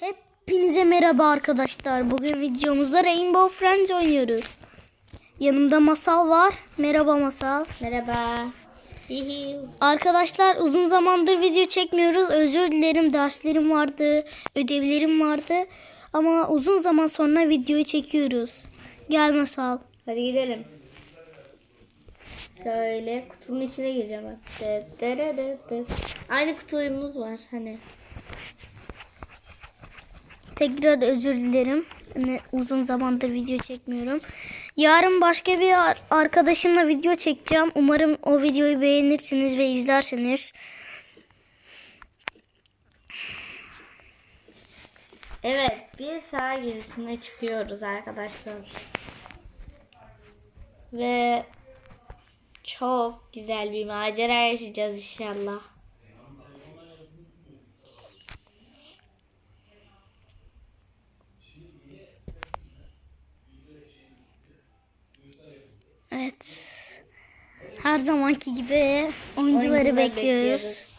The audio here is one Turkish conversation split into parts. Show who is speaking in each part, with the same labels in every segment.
Speaker 1: Hepinize merhaba arkadaşlar. Bugün videomuzda Rainbow Friends oynuyoruz. Yanımda Masal var. Merhaba Masal.
Speaker 2: Merhaba.
Speaker 1: Arkadaşlar uzun zamandır video çekmiyoruz. Özür dilerim. Derslerim vardı, ödevlerim vardı. Ama uzun zaman sonra videoyu çekiyoruz. Gel Masal.
Speaker 2: Hadi gidelim. Şöyle kutunun içine gireceğim ben. Dı dı dı dı dı. Aynı kutuyumuz var hani.
Speaker 1: Tekrar özür dilerim. Uzun zamandır video çekmiyorum. Yarın başka bir ar- arkadaşımla video çekeceğim. Umarım o videoyu beğenirsiniz ve izlersiniz.
Speaker 2: Evet bir saat gezisine çıkıyoruz arkadaşlar. Ve çok güzel bir macera yaşayacağız inşallah.
Speaker 1: Evet. Her zamanki gibi oyuncuları
Speaker 2: Oyuncuları
Speaker 1: bekliyoruz.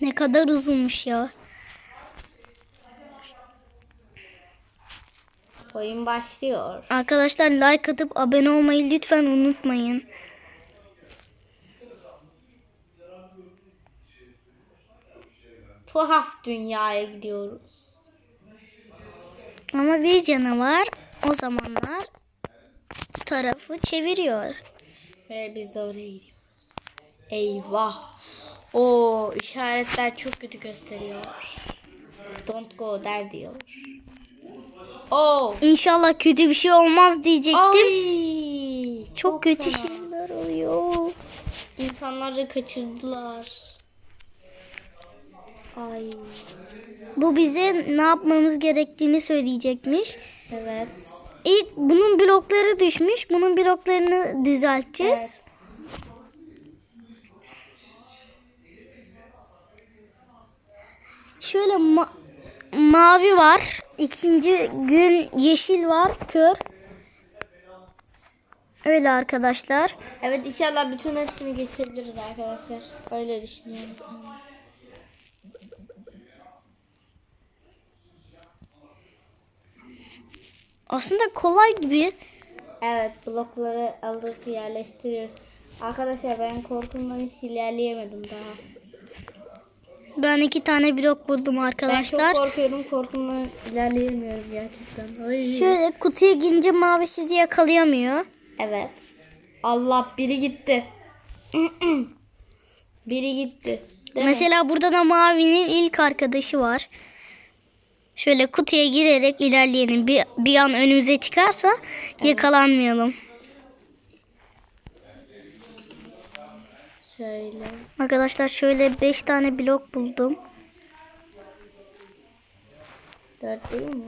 Speaker 1: Ne kadar uzunmuş ya.
Speaker 2: Oyun başlıyor.
Speaker 1: Arkadaşlar like atıp abone olmayı lütfen unutmayın.
Speaker 2: Tuhaf dünyaya gidiyoruz.
Speaker 1: Ama bir canavar o zamanlar tarafı çeviriyor.
Speaker 2: Ve biz de oraya gidiyoruz. Eyvah. O işaretler çok kötü gösteriyor. Don't go der diyor. Oh.
Speaker 1: İnşallah kötü bir şey olmaz diyecektim.
Speaker 2: Ay,
Speaker 1: çok, kötü
Speaker 2: fena.
Speaker 1: şeyler oluyor.
Speaker 2: İnsanları kaçırdılar. Ay.
Speaker 1: Bu bize ne yapmamız gerektiğini söyleyecekmiş.
Speaker 2: Evet.
Speaker 1: İlk bunun blokları düşmüş. Bunun bloklarını düzelteceğiz.
Speaker 2: Evet.
Speaker 1: Şöyle ma- mavi var. İkinci gün yeşil var. Kör. Öyle arkadaşlar.
Speaker 2: Evet inşallah bütün hepsini geçebiliriz arkadaşlar. Öyle düşünüyorum.
Speaker 1: Aslında kolay gibi.
Speaker 2: Evet blokları alıp yerleştiriyoruz. Arkadaşlar ben korkumdan hiç ilerleyemedim daha.
Speaker 1: Ben iki tane blok buldum
Speaker 2: Ben
Speaker 1: arkadaşlar.
Speaker 2: çok korkuyorum. Korkumdan ilerleyemiyorum gerçekten. Ay.
Speaker 1: Şöyle kutuya girince mavi sizi yakalayamıyor.
Speaker 2: Evet. Allah biri gitti. biri gitti. Değil mi?
Speaker 1: Mesela burada da mavinin ilk arkadaşı var. Şöyle kutuya girerek ilerleyelim. Bir, bir an önümüze çıkarsa yakalanmayalım.
Speaker 2: Şöyle.
Speaker 1: Arkadaşlar şöyle 5 tane blok buldum.
Speaker 2: Dört değil mi?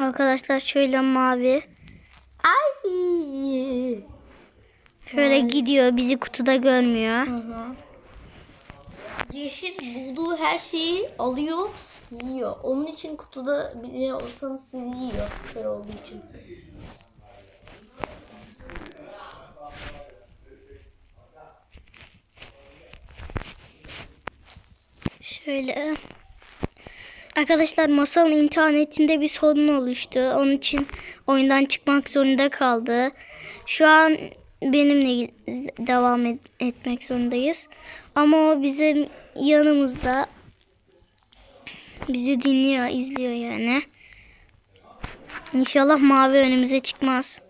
Speaker 1: Arkadaşlar şöyle mavi.
Speaker 2: Ay.
Speaker 1: Şöyle gidiyor bizi kutuda görmüyor.
Speaker 2: Hı hı. Yeşil bulduğu her şeyi alıyor, yiyor. Onun için kutuda bile olsanız sizi yiyor. Kör olduğu için.
Speaker 1: Şöyle. Arkadaşlar masalın internetinde bir sorun oluştu. Onun için oyundan çıkmak zorunda kaldı. Şu an benimle devam et- etmek zorundayız. Ama o bizim yanımızda bizi dinliyor, izliyor yani. İnşallah mavi önümüze çıkmaz.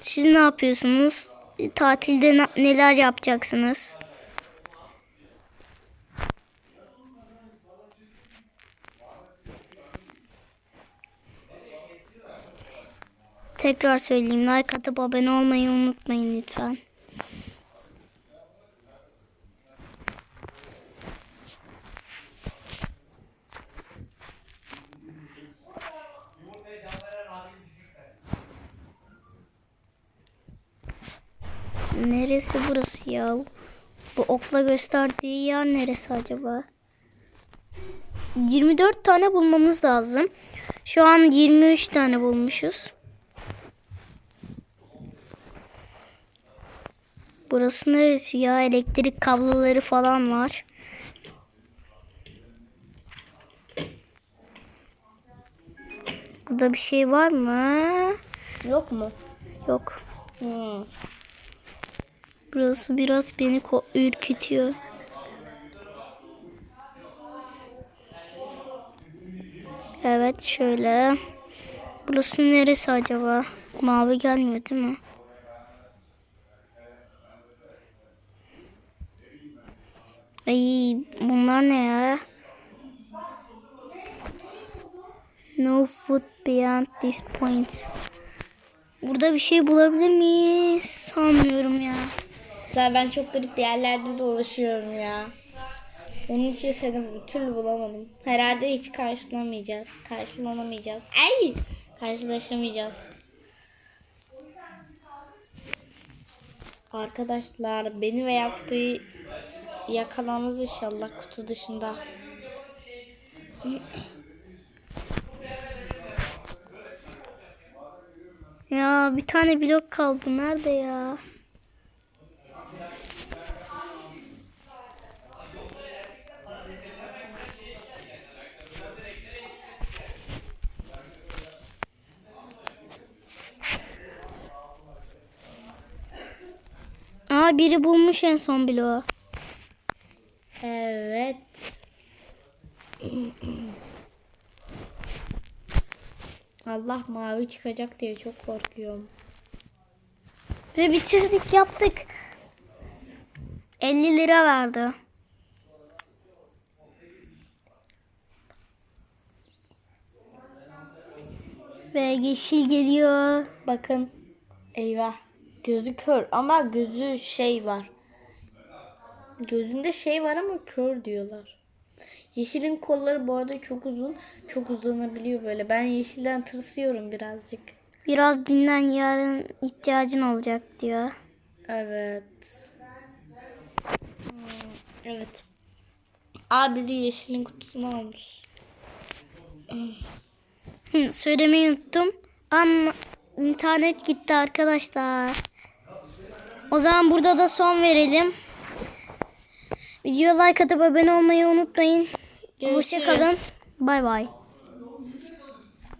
Speaker 1: Siz ne yapıyorsunuz? Tatilde neler yapacaksınız? Tekrar söyleyeyim. Like atıp abone olmayı unutmayın lütfen. Neresi burası ya? Bu okla gösterdiği yer neresi acaba? 24 tane bulmamız lazım. Şu an 23 tane bulmuşuz. Burası neresi ya? Elektrik kabloları falan var. Burada bir şey var mı?
Speaker 2: Yok mu?
Speaker 1: Yok.
Speaker 2: Hmm.
Speaker 1: Burası biraz beni ürkütüyor. Evet şöyle. Burası neresi acaba? Mavi gelmiyor değil mi? Ay bunlar ne ya? No food beyond this point. Burada bir şey bulabilir miyiz? Sanmıyorum ya.
Speaker 2: Zaten ben çok garip yerlerde dolaşıyorum ya. Onun için seni bir türlü bulamadım. Herhalde hiç karşılamayacağız. Karşılanamayacağız. Ay! Karşılaşamayacağız. Arkadaşlar beni veya kutuyu yakalamaz inşallah kutu dışında.
Speaker 1: Ya bir tane blok kaldı. Nerede ya? Aa biri bulmuş en son bloğu.
Speaker 2: Evet. Allah mavi çıkacak diye çok korkuyorum.
Speaker 1: Ve bitirdik yaptık. 50 lira verdi. Ve yeşil geliyor.
Speaker 2: Bakın. Eyvah. Gözü kör ama gözü şey var. Gözünde şey var ama kör diyorlar. Yeşilin kolları bu arada çok uzun. Çok uzanabiliyor böyle. Ben yeşilden tırsıyorum birazcık.
Speaker 1: Biraz dinlen yarın ihtiyacın olacak diyor.
Speaker 2: Evet. Hmm, evet. Abi de yeşilin kutusunu almış.
Speaker 1: Hı, söylemeyi unuttum. Ama internet gitti arkadaşlar. O zaman burada da son verelim. Videoya like atıp abone olmayı unutmayın. Hoşçakalın. Bay bay.